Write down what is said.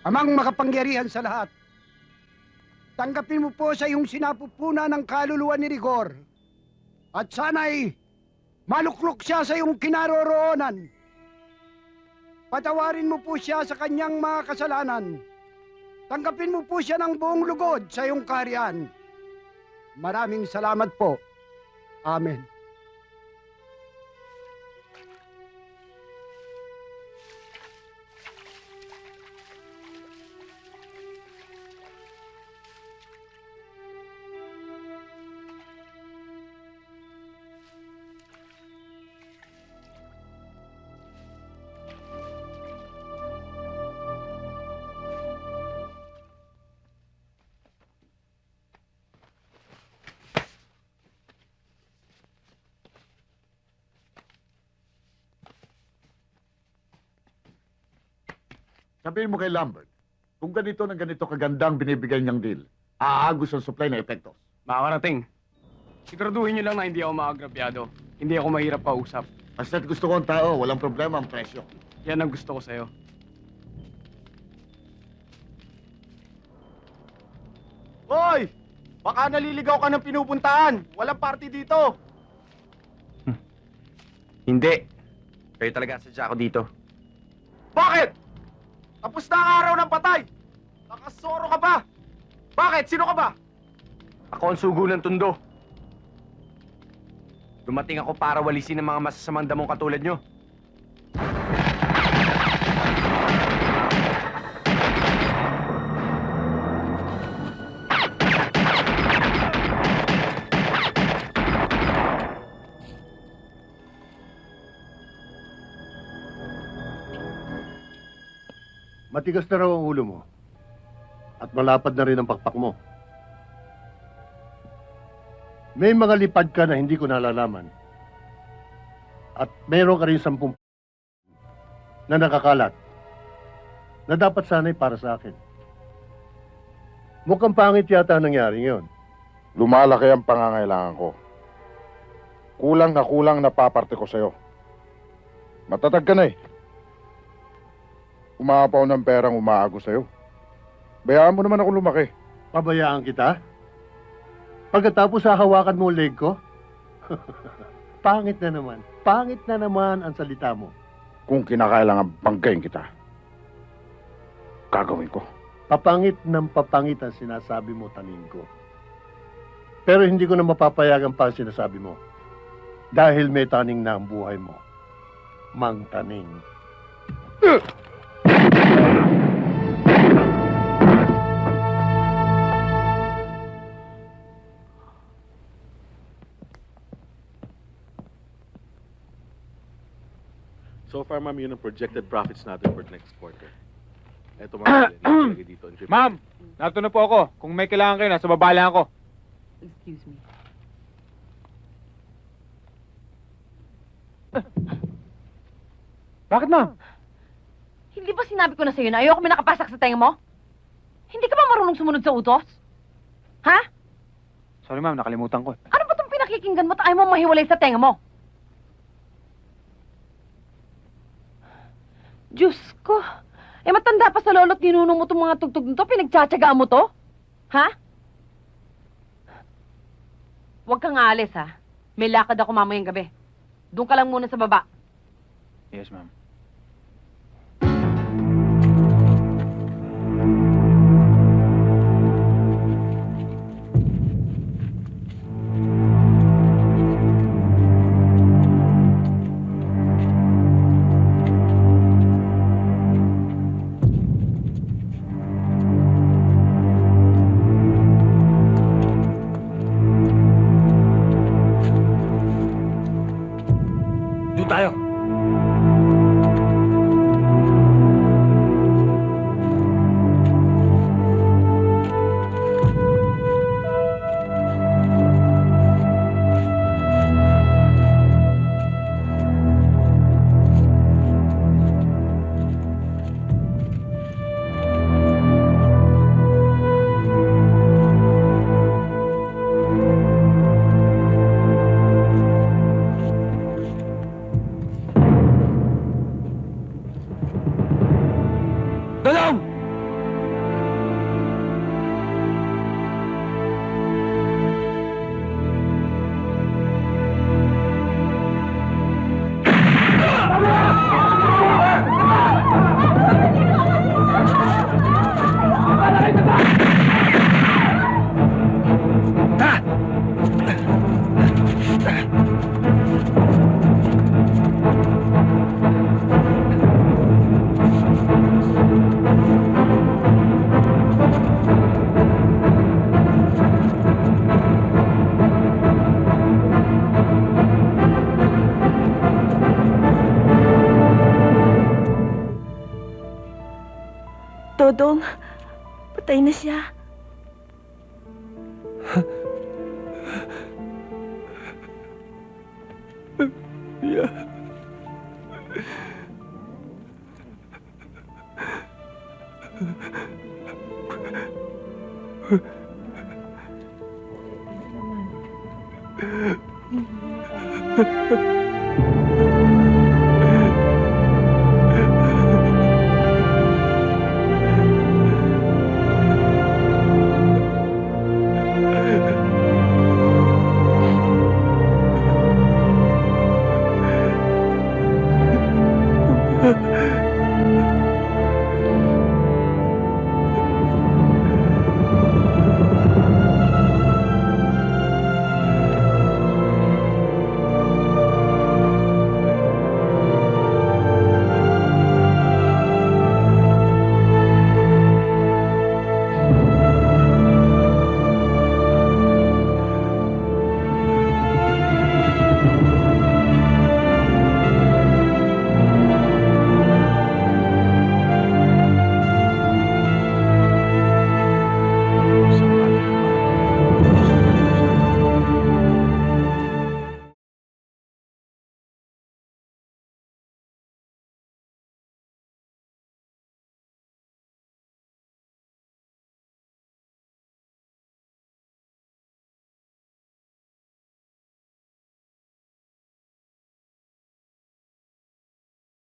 Amang makapangyarihan sa lahat. Tanggapin mo po sa iyong sinapupuna ng kaluluwa ni Rigor. At sana'y maluklok siya sa iyong kinaroroonan. Patawarin mo po siya sa kanyang mga kasalanan. Tanggapin mo po siya ng buong lugod sa iyong kaharian. Maraming salamat po. Amen. Sabihin mo kay Lambert, kung ganito na ganito kagandang binibigay niyang deal, aagos ang supply na epektos. Makakarating. Siguraduhin niyo lang na hindi ako maagrabyado. Hindi ako mahirap pausap. Basta't gusto ko ang tao, walang problema ang presyo. Yan ang gusto ko sa'yo. Hoy! Baka naliligaw ka ng pinupuntahan. Walang party dito. Hindi. Kayo talaga sadya ako dito. Bakit? Tapos na ang araw ng patay. Nakasoro ka pa. Bakit? Sino ka ba? Ako ang sugo ng tundo. Dumating ako para walisin ang mga masasamang damong katulad nyo. Matigas na raw ang ulo mo. At malapad na rin ang pakpak mo. May mga lipad ka na hindi ko nalalaman. At meron ka rin sampung na nakakalat na dapat sana'y para sa akin. Mukhang pangit yata ang nangyari ngayon. Lumalaki ang pangangailangan ko. Kulang na kulang na paparte ko sa'yo. Matatag ka na eh. Umapaw ng perang umaagos sa'yo. Bayaan mo naman ako lumaki. Pabayaan kita? Pagkatapos hahawakan mo leg ko? Pangit na naman. Pangit na naman ang salita mo. Kung kinakailangan banggain kita, gagawin ko. Papangit ng papangit ang sinasabi mo, taning ko. Pero hindi ko na mapapayagan pa ang sinasabi mo. Dahil may taning na ang buhay mo. Mang taning. So far, ma'am, yun ang projected profits natin for next quarter. Eto, ma'am, nilagay dito. ang triple. Ma'am, nato na po ako. Kung may kailangan kayo, nasa baba lang ako. Excuse me. Bakit, ma'am? Hindi ba sinabi ko na sa'yo na ayoko may nakapasak sa tenga mo? Hindi ka ba marunong sumunod sa utos? Ha? Sorry, ma'am, nakalimutan ko. Ano ba itong pinakikinggan mo at ayaw mo mahiwalay sa tenga mo? Diyos ko. Eh, matanda pa sa lolo't ninunong mo itong mga tugtog nito. Pinagtsatsagaan mo to? Ha? Huwag kang aalis, ha? May lakad ako mamayang gabi. Doon ka lang muna sa baba. Yes, ma'am. 答应。Dodong, patay na siya. Naman.